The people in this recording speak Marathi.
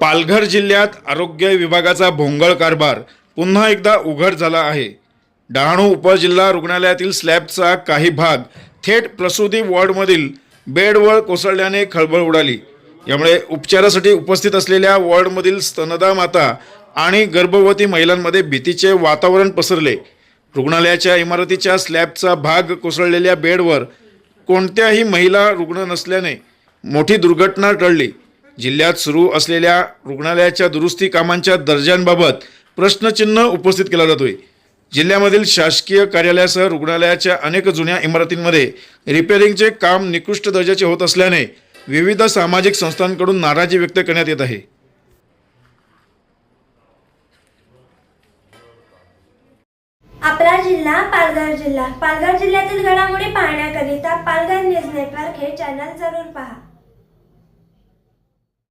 पालघर जिल्ह्यात आरोग्य विभागाचा भोंगळ कारभार पुन्हा एकदा उघड झाला आहे. डहाणू उपजिल्हा रुग्णालयातील स्लॅबचा काही भाग थेट प्रसूती वॉर्डमधील बेडवर कोसळल्याने खळबळ उडाली. यामुळे उपचारासाठी उपस्थित असलेल्या वॉर्डमधील स्तनदा माता आणि गर्भवती महिलांमध्ये भीतीचे वातावरण पसरले. रुग्णालयाच्या इमारतीच्या स्लॅबचा भाग कोसळलेल्या बेडवर कोणत्याही महिला रुग्ण नसल्याने मोठी दुर्घटना टळली. जिल्ह्यात सुरू असलेल्या रुग्णालयाच्या दुरुस्ती कामांच्या दर्जांबाबत प्रश्नचिन्ह उपस्थित केला जातोय. जिल्ह्यामधील शासकीय कार्यालयासह रुग्णालयाच्या अनेक जुन्या इमारतींमध्ये रिपेअरिंगचे काम निकृष्ट दर्जाचे होत असल्याने विविध सामाजिक संस्थांकडून नाराजी व्यक्त करण्यात येत आहे. आपला जिल्हा पालघर जिल्हा. पालघर जिल्ह्यातील घडामोडी पाहण्याकरिता पालघर न्यूज नेटवर्क हे चॅनल जरूर पहा.